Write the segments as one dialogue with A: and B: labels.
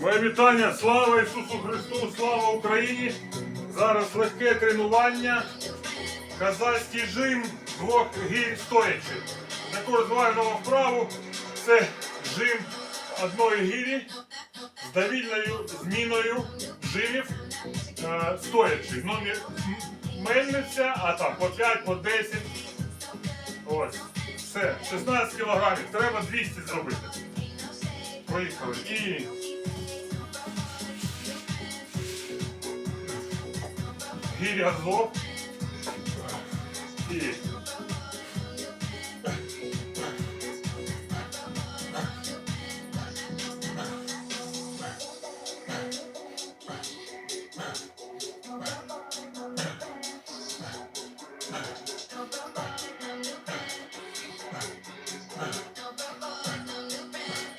A: Моє вітання, слава Ісусу Христу, слава Україні! Зараз легке тренування. Казацький жим двох гір стоячи. Яку розвиваю вправу. Це жим одної гірі з довільною зміною жимів е, стоячи. Ну мельниця, а там по 5, по 10. Ось. Все. 16 кілограмів. Треба 200 зробити. Поїхали. І гірі газов. І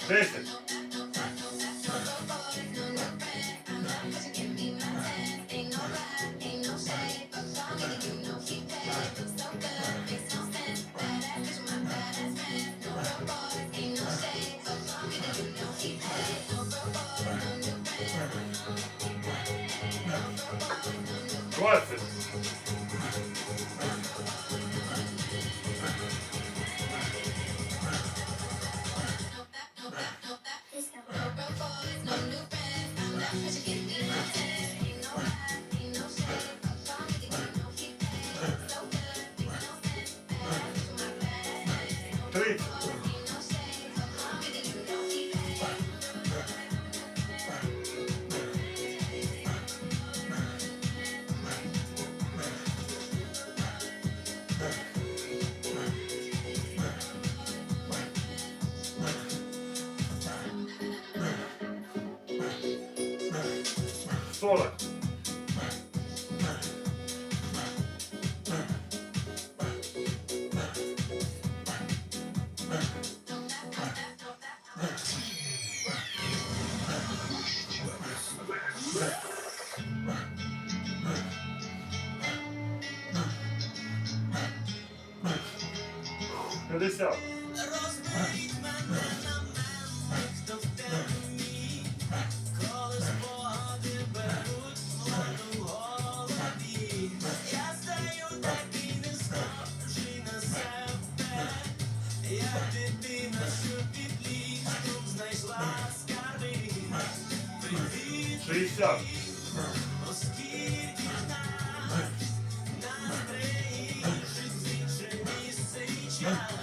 A: десять. pistola. Cadê esse álbum? you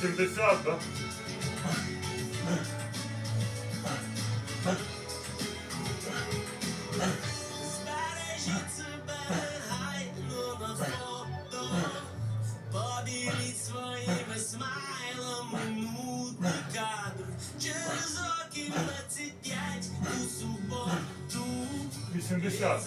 A: 70, да?
B: Побіліть своїми смайлом минутний кадр Через років 25 у суботу
A: 80.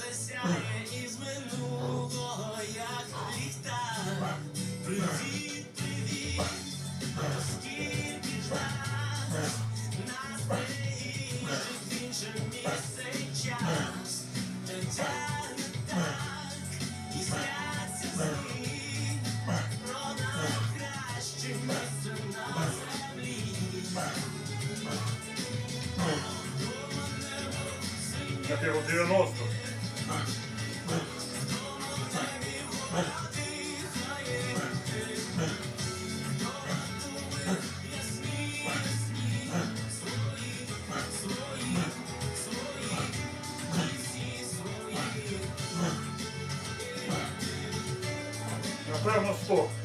A: Його 90. Напевно, 100.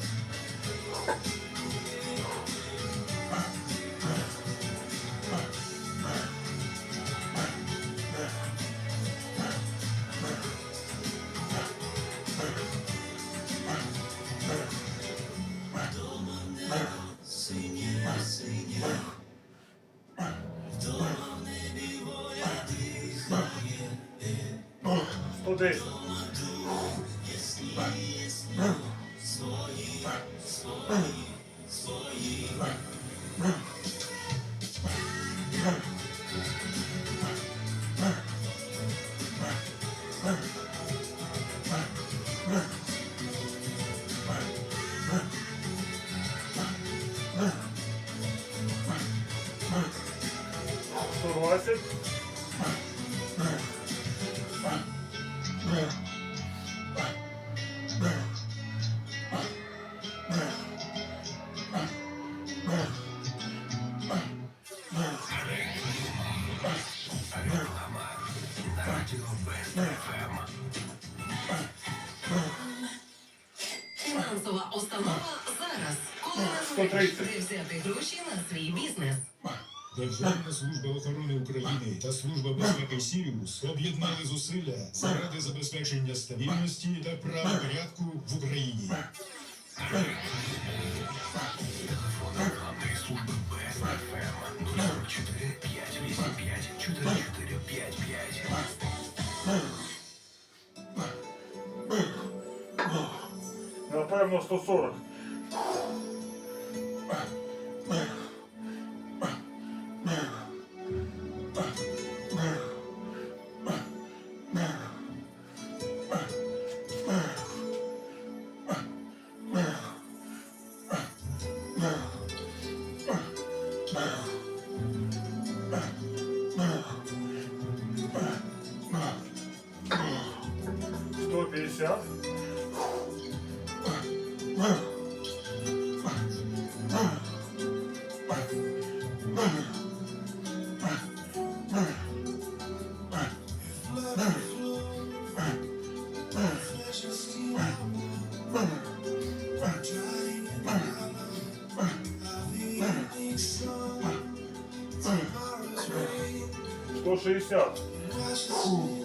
A: 110. Сто 130.
C: не взяти гроші на свій бізнес.
D: Державна служба охорони України та служба безпеки Сіріус об'єднали зусилля заради забезпечення стабільності та правопорядку в Україні.
A: Напевно, 140. Сто пятьдесят. Сто шестьдесят.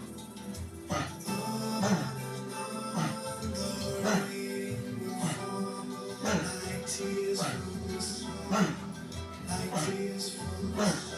A: Oh.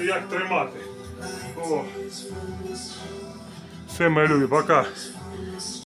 A: Ну як тримати. О. Все, малюй, пока.